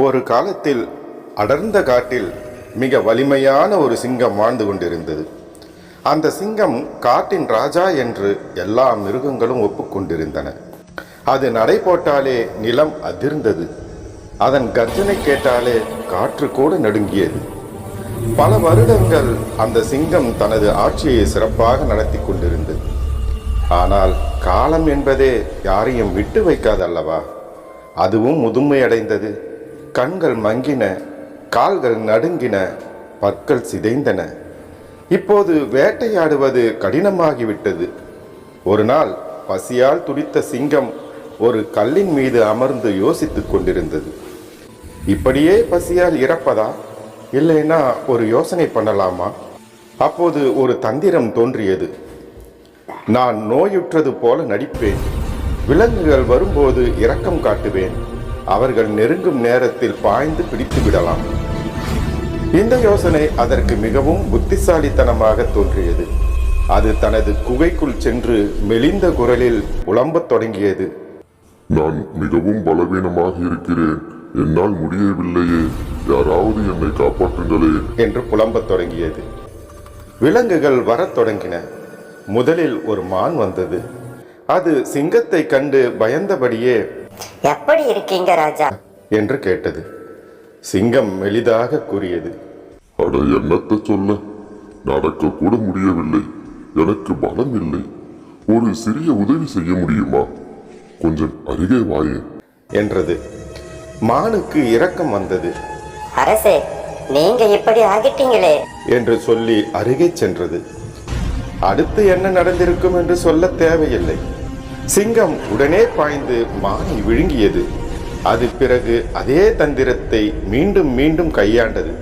ஒரு காலத்தில் அடர்ந்த காட்டில் மிக வலிமையான ஒரு சிங்கம் வாழ்ந்து கொண்டிருந்தது. அந்த சிங்கம் காட்டின் ராஜா என்று எல்லா மிருகங்களும் ஒப்புக்கொண்டிருந்தன. அது நடை போட்டாலே நிலம் அதிர்ந்தது. அதன் கர்ஜனை கேட்டாலே காற்று கூட நடுங்கியது. பல வருடங்கள் அந்த சிங்கம் தனது ஆட்சியை சிறப்பாக நடத்தி கொண்டிருந்தது. ஆனால் காலம் என்பதே யாரையும் விட்டு வைக்காதல்லவா? அதுவும் முதுமையடைந்தது கண்கள் மங்கின கால்கள் நடுங்கின பற்கள் சிதைந்தன. இப்போது வேட்டையாடுவது கடினமாகிவிட்டது. ஒரு நாள் பசியால் துடித்த சிங்கம் ஒரு கல்லின் மீது அமர்ந்து யோசித்துக் கொண்டிருந்தது. இப்படியே பசியால் இறப்பதா? இல்லைன்னா ஒரு யோசனை பண்ணலாமா? அப்போது ஒரு தந்திரம் தோன்றியது. நான் நோயுற்றது போல நடிப்பேன். விலங்குகள் வரும்போது இரக்கம் காட்டுவேன். அவர்கள் நெருங்கும் நேரத்தில் பாய்ந்து பிடித்து விடலாம். இந்த யோசனை அதற்கு மிகவும் புத்திசாலித்தனமாக தோன்றியது. அது தனது குகைக்குள் சென்று மெலிந்த குரலில் புலம்பத் தொடங்கியது. நான் மிகவும் பலவீனமாக இருக்கிறேன். என்னால் முடியவில்லையே. யாராவது என்னை காப்பாற்றுங்களே. என்று புலம்பத் தொடங்கியது. விலங்குகள் வரத் தொடங்கின. முதலில் ஒரு மான் வந்தது. அது சிங்கத்தை கண்டு பயந்தபடியே எப்படி இருக்கீங்க ராஜா? என்று கேட்டது. சிங்கம் மெலிதாக கூறியது. அட என்னத்த சொல்ல? நடக்க கூட முடியவில்லை. எனக்கு பலம் இல்லை. ஒரு சிறிய உதவி செய்ய முடியுமா? கொஞ்சம் அருகே வாயே. என்றது. மானுக்கு இரக்கம் வந்தது. அரசே நீங்க இப்படி ஆகிட்டீங்களே. என்று சொல்லி அருகே சென்றது. அடுத்து என்ன நடந்திருக்கும் என்று சொல்ல தேவையில்லை. சிங்கம் உடனே பாய்ந்து மானை விழுங்கியது. அது பிறகு அதே தந்திரத்தை மீண்டும் மீண்டும் கையாண்டது.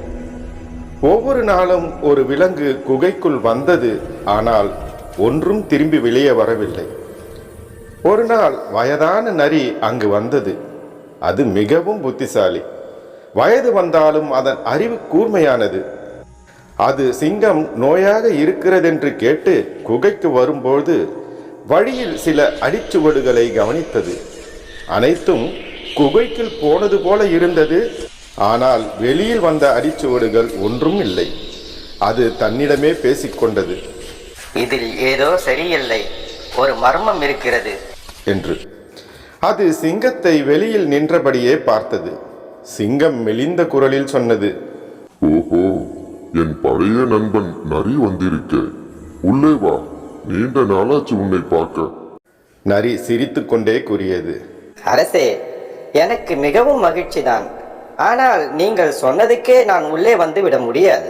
ஒவ்வொரு நாளும் ஒரு விலங்கு குகைக்குள் வந்தது. ஆனால் ஒன்றும் திரும்பி வெளியே வரவில்லை. ஒரு நாள் வயதான நரி அங்கு வந்தது. அது மிகவும் புத்திசாலி. வயது வந்தாலும் அதன் அறிவு கூர்மையானது. அது சிங்கம் நோயாக இருக்கிறதென்று கேட்டு குகைக்கு வரும்போது வழியில் சில அடிச்சுவடுகளை கவனித்தது. அனைத்தும் குகைக்குள் போனது போல இருந்தது. ஆனால் வெளியில் வந்த அடிச்சுவடுகள் ஒன்றும் இல்லை. அது தன்னிடமே பேசிக்கொண்டது இதில் ஏதோ சரியில்லை. ஒரு மர்மம் இருக்கிறது. என்று. அது சிங்கத்தை வெளியில் நின்றபடியே பார்த்தது. சிங்கம் மெலிந்த குரலில் சொன்னது. ஓஹோ என் பழைய நண்பன் நரி வந்திருக்க. உள்ளே வா. நீண்ட நாளாச்சு உன்னை பார்க்க. நரி சிரித்துக்கொண்டே கூறியது. அரசே எனக்கு மிகவும் மகிழ்ச்சிதான். ஆனால் நீங்கள் சொன்னதுக்கே நான் உள்ளே வந்து விட முடியாது.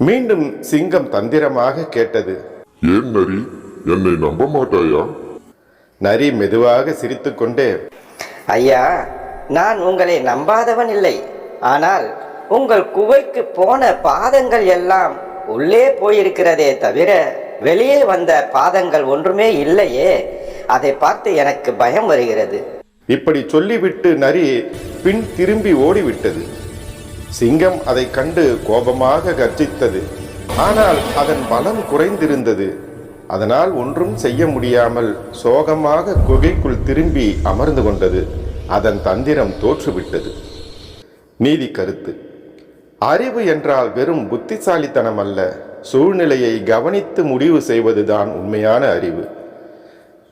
மீண்டும் சிங்கம் தந்திரமாக கேட்டது. ஏன் நரி? என்னை நம்ப மாட்டாயா? நரி மெதுவாக சிரித்துக்கொண்டே ஐயா நான் உங்களை நம்பாதவன் இல்லை. ஆனால் உங்கள் குவைக்கு போன பாதங்கள் எல்லாம் உள்ளே போயிருக்கிறதே தவிர வெளியே வந்த பாதங்கள் ஒன்றுமே இல்லையே. அதை பார்த்து எனக்கு பயம் வருகிறது. இப்படி சொல்லிவிட்டு நரி பின் திரும்பி ஓடிவிட்டது. சிங்கம் அதை கண்டு கோபமாக கர்ஜித்தது. ஆனால் அதன் பலம் குறைந்திருந்தது. அதனால் ஒன்றும் செய்ய முடியாமல் சோகமாக குகைக்குள் திரும்பி அமர்ந்து கொண்டது. அதன் தந்திரம் தோற்றுவிட்டது. நீதி கருத்து. அறிவு என்றால் வெறும் புத்திசாலித்தனம் அல்ல சூழ்நிலையை கவனித்து முடிவு செய்வதுதான் உண்மையான அறிவு.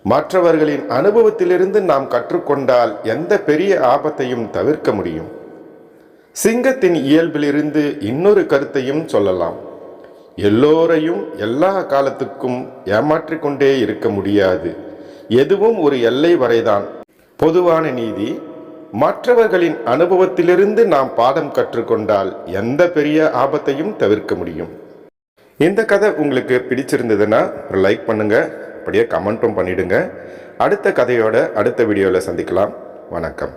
மற்றவர்களின் அனுபவத்திலிருந்து நாம் கற்றுக்கொண்டால் எந்த பெரிய ஆபத்தையும் தவிர்க்க முடியும். சிங்கத்தின் இயல்பிலிருந்து இன்னொரு கருத்தையும் சொல்லலாம். எல்லோரையும் எல்லா காலத்துக்கும் ஏமாற்றிக்கொண்டே இருக்க முடியாது. எதுவும் ஒரு எல்லை வரைதான். பொதுவான நீதி மற்றவர்களின் அனுபவத்திலிருந்து நாம் பாடம் கற்றுக்கொண்டால் எந்த பெரிய ஆபத்தையும் தவிர்க்க முடியும். இந்த கதை உங்களுக்கு பிடிச்சிருந்ததுன்னா ஒரு லைக் பண்ணுங்கள் அப்படியே கமெண்ட்டும் பண்ணிவிடுங்க அடுத்த கதையோட அடுத்த வீடியோவில் சந்திக்கலாம். வணக்கம்.